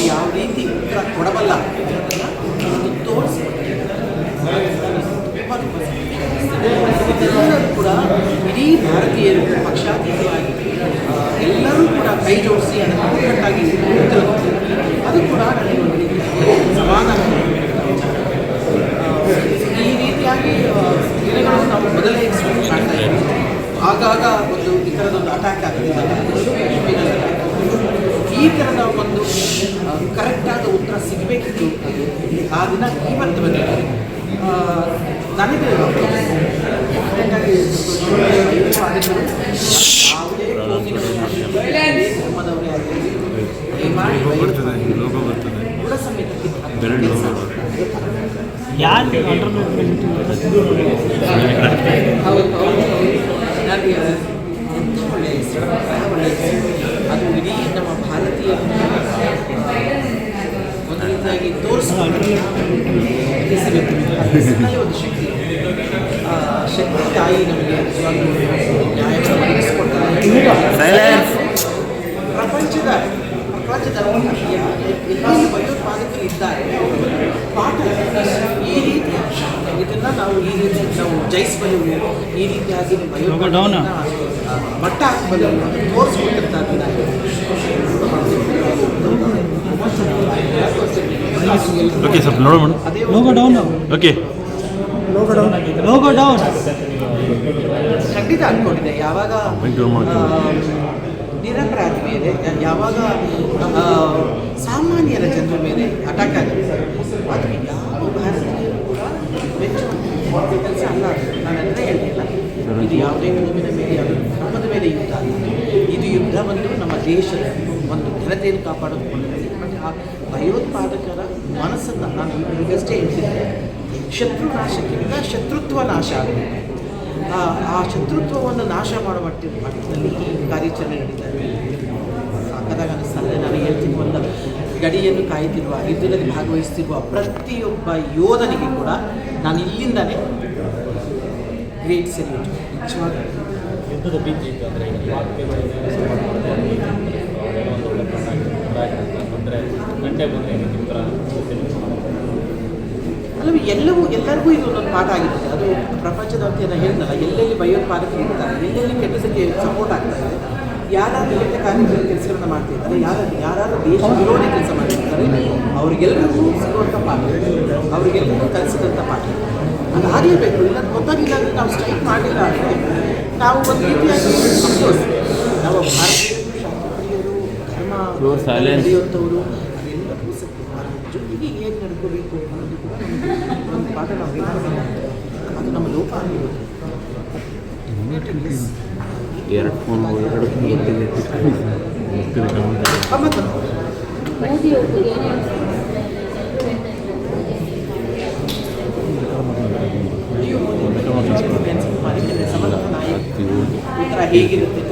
ಅದಕ್ಕೆ ಯಾವ ರೀತಿ ಉತ್ತರ ಕೊಡಬಲ್ಲ ತುಂಬ ಕೂಡ ಇಡೀ ಭಾರತೀಯರು ಪಕ್ಷಾತೀತವಾಗಿ ಎಲ್ಲರೂ ಕೂಡ ಕೈ ಜೋಡಿಸಿ ಅದನ್ನು ಒಗ್ಗಟ್ಟಾಗಿ ಅದು ಕೂಡ ನನಗೆ ಸಮಾಧಾನ ಈ ರೀತಿಯಾಗಿ ದಿನಗಳು ನಾವು ಮೊದಲೇ ಕಾಣ್ತಾ ಇದ್ದೀವಿ. ಆಗಾಗ ಒಂದು ಈ ಥರದೊಂದು ಅಟ್ಯಾಕ್ ಆಗ್ತಿದೆ ಈ ಥರದ ಒಂದು ಕರೆಕ್ಟಾದ ಉತ್ತರ ಸಿಗಬೇಕಿತ್ತು. ಆ ದಿನ ಇವತ್ತು ಬಂದಿದೆ. ಆ, ನನಗೆ ಭಯೋತ್ಪಾದಕರು ಯಾವುದೇ ಕೋಮಿನವರೇ ಆಗಲಿ, ಧರ್ಮದವರೇ ಆಗಲಿ ದಯಮಾಡಿ ಬರ್ತದೆ ಲೋಗೋ ಬರ್ತದೆ ಬುಡ ಸಮೇತ ಬೆರಳು ಕೆಲಸ ಲೋಗೋ ಬರ್ತದೆ ಯಾರು ಅಂಡರ್ ಹೌದು ಹೌದು ನನಗೆ ಎಂಥ ಒಳ್ಳೆಯ ಹೆಸರು ಬಹಳ ಒಳ್ಳೆಯ ಹೆಸರು ಅದು ಇಡೀ ನಮ್ಮ ಆ ಹೆಸರಿನಲ್ಲಿ ಒಂದು ಶಕ್ತಿ ಶಕ್ತಿ ತಾಯಿ ನಮಗೆ. ಪ್ರಪಂಚದ ಪ್ರಪಂಚದ ಎಲ್ಲ ಭಯೋತ್ಪಾದಕರು ಇದ್ದಾರೆ ಪಾಠ. ಈ ರೀತಿ ಇದನ್ನು ನಾವು ಈ ರೀತಿ ನಾವು ಜಯಿಸಬಲ್ಲೆವು ಈ ರೀತಿಯಾಗಿ ಭಯೋತ್ಪಾದಕರನ್ನ, ಆ, ಮಟ್ಟ ಹಾಕಬಲ್ಲೆವು ತೋರಿಸ್ಕೊಟ್ಟಿರ್ತಾರೆ ಓಕೆ ಸ್ವಲ್ಪ ನೋಡೋಣ ಅದೇ logo down okay logo down ಖಂಡಿತ ಅನ್ಕೊಂಡಿದೆ ಯಾವಾಗ Mic down ಮಾಡ್ಕೊಳ್ಳಿ. ಆ, ನಿರಪರಾಧಿ ಮೇಲೆ ಯಾವಾಗ ಸಾಮಾನ್ಯರ ಜನರ ಮೇಲೆ ಅಟ್ಯಾಕ್ ಆಗುತ್ತೆ. ಅದು ಯಾವ ಭಾರತೀಯ ಕೂಡ ಮೆಚ್ಚುವಂಥ ಕೆಲಸ ಅಲ್ಲ. ನಾನು ಅದನ್ನೇ ಹೇಳ್ತಿಲ್ಲ. ಇದು ಯಾವುದೇ ಕೋಮಿನ ಮೇಲೆ ಧರ್ಮದ ಮೇಲೆ ಯುದ್ಧ ಅಲ್ಲ ಇದು ಯುದ್ಧ ಬಂದು ನಮ್ಮ ದೇಶದ ಒಂದು ಘನತೆಯನ್ನು ಕಾಪಾಡಿಕೊಳ್ಳುತ್ತದೆ. ಮತ್ತು ಆ ಭಯೋತ್ಪಾದಕರ ಮನಸ್ಸನ್ನು ನಾನು ಈಗಷ್ಟೇ ಹೇಳ್ತಿದ್ದೆ ಶತ್ರು ನಾಶಕ್ಕಿಂತ ಶತ್ರುತ್ವ ನಾಶ ಆಗಬೇಕು ಆ ಶತ್ರುತ್ವವನ್ನು ನಾಶ ಮಾಡುವ ಮಟ್ಟ ಮಟ್ಟದಲ್ಲಿ ಈ ಕಾರ್ಯಾಚರಣೆ ನಡೀತಾ ಇದೆ. ಸಾಕಾದಾಗ ಅನಿಸ್ತಾರೆ ನಾನು ಹೇಳ್ತಿರುವಂಥ ಗಡಿಯನ್ನು ಕಾಯುತ್ತಿರುವ, ಯುದ್ಧದಲ್ಲಿ ಭಾಗವಹಿಸ್ತಿರುವ ಪ್ರತಿಯೊಬ್ಬ ಯೋಧನಿಗೆ ಕೂಡ ನಾನು ಇಲ್ಲಿಂದಲೇ ಗ್ರೇಟ್ ಸೆಲ್ಯೂಟ್ ನಿಜವಾಗ್ಲೂ. ಯುದ್ಧದ ಭೀತಿ ಇತ್ತು ಅಂದರೆ ಒಂದು ಒಳ್ಳೆ ಅಂದರೆ ಗಂಟೆ ಅಲ್ಲವೇ ಎಲ್ಲವೂ, ಎಲ್ಲರಿಗೂ ಇದು ಒಂದೊಂದು ಪಾಠ ಆಗಿರುತ್ತೆ. ಅದು ಪ್ರಪಂಚದ ಅಂತ ನಾನು ಹೇಳಿದ್ನಲ್ಲ ಎಲ್ಲೆಲ್ಲಿ ಭಯೋತ್ಪಾದಕರು ಇರ್ತಾರೆ, ಎಲ್ಲೆಲ್ಲಿ ಕೆಟ್ಟದಕ್ಕೆ ಸಪೋರ್ಟ್ ಆಗ್ತಾ ಇದೆ ಯಾರಾದ್ರೂ ಕೆಟ್ಟ ಕಾರ್ಯಗಳ ಕೆಲಸಗಳನ್ನ ಮಾಡ್ತಿರ್ತಾರೆ ಯಾರು ಯಾರು ದೇಶ ವಿರೋಧಿ ಕೆಲಸ ಮಾಡ್ತಿರ್ತಾರೆ ಅವ್ರಿಗೆಲ್ಲರಿಗೂ ಸಿಗುವಂಥ ಪಾಠ. ಅವ್ರಿಗೆಲ್ಲರಿಗೂ ಕಲಿಸಿದಂಥ ಪಾಠ. ಅದಾಗಲೇಬೇಕು ಇಲ್ಲ ಗೊತ್ತಾಗಿಲ್ಲ ಅಂದರೆ ನಾವು ಸ್ಟ್ರೈಕ್ ಮಾಡಲಿಲ್ಲ ಅಂದರೆ ನಾವು ಒಂದು ರೀತಿಯಾಗಿ ಅಫ್ಕೋರ್ಸ್ ನಾವು ಭಾರತೀಯರು ಶಾಸ್ತ್ರೀಯರು ಧರ್ಮ. ನಡೆಯುವಂಥವರು ಅದೆಲ್ಲವೂ ಜೊತೆಗೆ ಹೇಗೆ ನಡ್ಕೋಬೇಕು ಅನ್ನೋದು ಕೂಡ ಒಂದು ಪಾಠ ನಾವು. ಅದು ನಮ್ಮ ಲೋಪ ಆಗಿರೋದು. ಎರಡು ಫೋನ್ ಎರಡು ಮೋದಿ ಅವರು ಏನು ಹೇಗಿರುತ್ತೆ